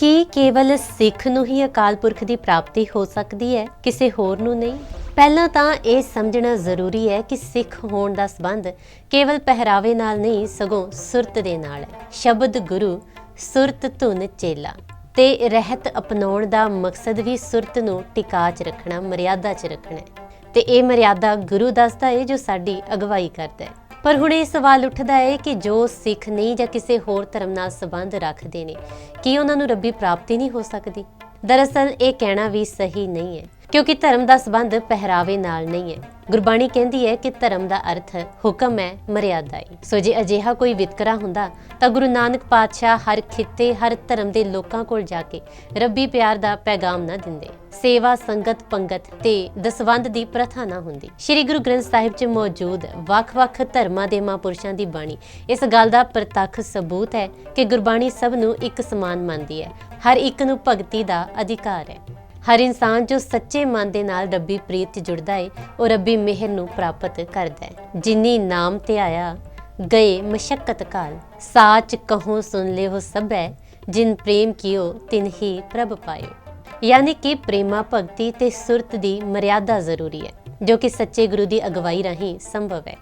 ਕੀ ਕੇਵਲ ਸਿੱਖ ਨੂੰ ਹੀ ਅਕਾਲ ਪੁਰਖ ਦੀ ਪ੍ਰਾਪਤੀ ਹੋ ਸਕਦੀ ਹੈ? ਕਿਸੇ ਹੋਰ ਨੂੰ ਨਹੀਂ? ਪਹਿਲਾਂ ਤਾਂ ਇਹ ਸਮਝਣਾ ਜ਼ਰੂਰੀ ਹੈ ਕਿ ਸਿੱਖ ਹੋਣ ਦਾ ਸੰਬੰਧ ਕੇਵਲ ਪਹਿਰਾਵੇ ਨਾਲ ਨਹੀਂ, ਸਗੋਂ ਸੁਰਤ ਦੇ ਨਾਲ ਹੈ। ਸ਼ਬਦ ਗੁਰੂ, ਸੁਰਤ ਧੁਨ ਚੇਲਾ। ਤੇ ਰਹਿਤ ਅਪਣਾਉਣ ਦਾ ਮਕਸਦ ਵੀ ਸੁਰਤ ਨੂੰ ਟਿਕਾ 'ਚ ਰੱਖਣਾ, ਮਰਿਆਦਾ 'ਚ ਰੱਖਣਾ ਹੈ। ਤੇ ਇਹ ਮਰਿਆਦਾ ਗੁਰੂ ਦੱਸਦਾ ਹੈ ਜੋ ਸਾਡੀ ਅਗਵਾਈ ਕਰਦਾ ਹੈ। ਪਰ ਹੁਣ ਇਹ ਸਵਾਲ ਉੱਠਦਾ ਹੈ ਕਿ ਜੋ ਸਿੱਖ ਨਹੀਂ ਜਾਂ ਕਿਸੇ ਹੋਰ ਧਰਮ ਨਾਲ ਸੰਬੰਧ ਰੱਖਦੇ ਨੇ, ਕੀ ਉਹਨਾਂ ਨੂੰ ਰੱਬੀ ਪ੍ਰਾਪਤੀ ਨਹੀਂ ਹੋ ਸਕਦੀ? ਦਰਅਸਲ, ਇਹ ਕਹਿਣਾ ਵੀ ਸਹੀ ਨਹੀਂ ਹੈ, ਕਿਉਂਕਿ ਧਰਮ ਦਾ ਸੰਬੰਧ ਪਹਿਰਾਵੇ ਨਾਲ ਨਹੀਂ ਹੈ। ਗੁਰਬਾਣੀ ਕਹਿੰਦੀ ਹੈ ਕਿ ਧਰਮ ਦਾ ਅਰਥ ਹੁਕਮ ਹੈ, ਮਰਿਆਦਾ ਹੈ। ਸੋ ਜੇ ਅਜਿਹਾ ਕੋਈ ਵਿਤਕਰਾ ਹੁੰਦਾ, ਤਾਂ ਗੁਰੂ ਨਾਨਕ ਪਾਤਸ਼ਾਹ ਹਰ ਖਿੱਤੇ, ਹਰ ਧਰਮ ਦੇ ਲੋਕਾਂ ਕੋਲ ਜਾ ਕੇ ਰੱਬੀ ਪਿਆਰ ਦਾ ਪੈਗਾਮ ਨਾ ਦਿੰਦੇ। ਸੇਵਾ ਸੰਗਤ ਪੰਗਤ ਤੇ ਦਸਵੰਦ ਦੀ ਪ੍ਰਥਾ ਨਾ ਹੁੰਦੀ। ਸ੍ਰੀ ਗੁਰੂ ਗ੍ਰੰਥ ਸਾਹਿਬ 'ਚ ਮੌਜੂਦ ਵੱਖ-ਵੱਖ ਧਰਮਾਂ ਦੇ ਮਹਾਂਪੁਰਸ਼ਾਂ ਦੀ ਬਾਣੀ, ਇਸ ਗੱਲ ਦਾ ਪ੍ਰਤੱਖ ਸਬੂਤ ਹੈ ਕਿ ਗੁਰਬਾਣੀ ਸਭ ਨੂੰ ਇੱਕ ਸਮਾਨ ਮੰਨਦੀ ਹੈ। ਹਰ ਇੱਕ ਨੂੰ ਭਗਤੀ ਦਾ ਅਧਿਕਾਰ ਹੈ। ਹਰ ਇਨਸਾਨ ਜੋ ਸੱਚੇ ਮਨ ਦੇ ਨਾਲ ਰੱਬੀ ਪ੍ਰੀਤ 'ਚ ਜੁੜਦਾ ਹੈ ਉਹ ਰੱਬੀ ਮਿਹਰ ਨੂੰ ਪ੍ਰਾਪਤ ਕਰਦਾ ਹੈ। ਜਿਨੀ ਨਾਮ ਤੇ ਆਇਆ ਗਏ ਮਸ਼ਕਤ ਕਾਲ, ਸਾਚ ਕਹੋ ਸੁਨ ਲਿਓ ਸਭੈ, ਜਿਨ ਪ੍ਰੇਮ ਕੀਓ ਤਿਨ ਹੀ ਪ੍ਰਭ ਪਾਇਓ। ਯਾਨੀ ਕਿ ਪ੍ਰੇਮਾ ਭਗਤੀ ਤੇ ਸੁਰਤ ਦੀ ਮਰਿਆਦਾ ਜ਼ਰੂਰੀ ਹੈ, ਜੋ ਕਿ ਸੱਚੇ ਗੁਰੂ ਦੀ ਅਗਵਾਈ ਰਾਹੀਂ ਸੰਭਵ ਹੈ।